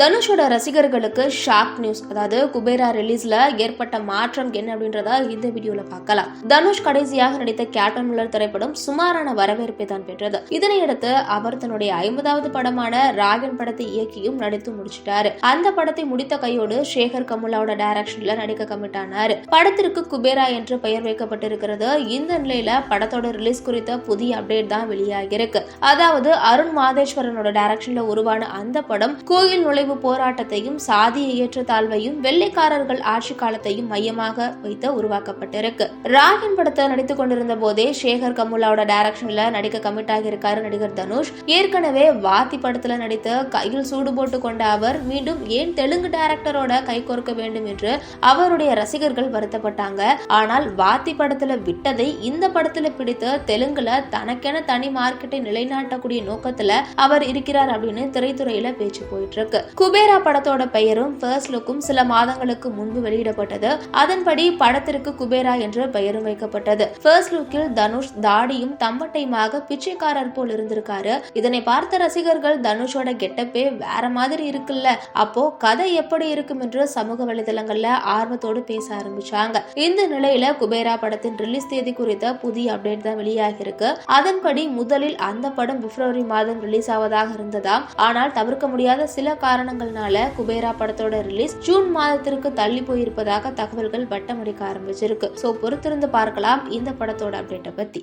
தனுஷோட ரசிகர்களுக்கு shock news. அதாவது குபேரா ரிலீஸ்ல ஏற்பட்ட மாற்றம் என்ன அப்படின்றத இந்த வீடியோல பார்க்கலாம். தனுஷ் கடைசியாக நடித்த கேப்டன் முல்லர் திரைப்படம் சுமாரான வரவேற்பை தான் பெற்றது. இதனையடுத்து அவர் தன்னுடைய ஐம்பதாவது படமான ராகன் படத்தை இயக்கியும் நடித்து முடிச்சிட்டாரு. அந்த படத்தை முடித்த கையோடு சேகர் கமுலாவோட டைரக்ஷன்ல நடிக்க கமிட் ஆனாரு. படத்திற்கு குபேரா என்று பெயர் வைக்கப்பட்டிருக்கிறது. இந்த நிலையில படத்தோட ரிலீஸ் குறித்த புதிய அப்டேட் தான் வெளியாகிருக்கு அதாவது அருண் மாதேஸ்வரனோட டைரக்ஷன்ல உருவான அந்த படம் கோயில் நுழைவு போராட்டத்தையும் சாதிய ஏற்றத்தாழ்வையும் வெள்ளைக்காரர்கள் ஆட்சி காலத்தையும் மையமாக வைத்து உருவாக்கப்பட்டிருக்கு. ராகின் படத்தை நடித்துக் கொண்டிருந்த போதே சேகர் கமுலாவோட டைரக்ஷன்ல நடிக்க கமிட் ஆகியிருக்காரு நடிகர் தனுஷ். ஏற்கனவே வாத்தி படத்துல நடித்து கையில் சூடு போட்டு கொண்ட அவர் மீண்டும் ஏன் தெலுங்கு டைரக்டரோட கை கோர்க்க வேண்டும் என்று அவருடைய ரசிகர்கள் வருத்தப்பட்டாங்க. ஆனால் வாத்தி படத்துல விட்டதை இந்த படத்துல பிடித்து தெலுங்குல தனக்கென தனி மார்க்கெட்டை நிலைநாட்டக்கூடிய நோக்கத்துல அவர் இருக்கிறார் அப்படின்னு திரைத்துறையில பேச்சு போயிட்டு இருக்கு. குபேரா படத்தோட பெயரும் ஃபர்ஸ்ட் லுக்கும் சில மாதங்களுக்கு முன்பு வெளியிடப்பட்டது. அதன்படி படத்திற்கு குபேரா என்ற பெயரும் வைக்கப்பட்டது. ஃபர்ஸ்ட் லுக்கில் தனுஷ் தாடியும் தம்பட்டையுமாக பிச்சைக்காரர் போல் இருந்திருக்காரு. இதனை பார்த்த ரசிகர்கள் தனுஷோட கெட்டப்பே வேற மாதிரி இருக்குல்ல. அப்போ கதை எப்படி இருக்கும் என்று சமூக வலைதளங்கள்ல ஆர்வத்தோடு பேச ஆரம்பிச்சாங்க. இந்த நிலையில குபேரா படத்தின் ரிலீஸ் தேதி குறித்த புதிய அப்டேட் தான் வெளியாகிருக்கு அதன்படி முதலில் அந்த படம் பிப்ரவரி மாதம் ரிலீஸ் ஆவதாக இருந்ததாம். ஆனால் தவிர்க்க முடியாத சில காரணங்கள்னால குபேரா படத்தோட ரிலீஸ் ஜூன் மாதத்திற்கு தள்ளி போயிருப்பதாக தகவல்கள் வட்டமடிக்க ஆரம்பிச்சிருக்கு. சோ பொறுத்திருந்து பார்க்கலாம் இந்த படத்தோட அப்டேட்டை பத்தி.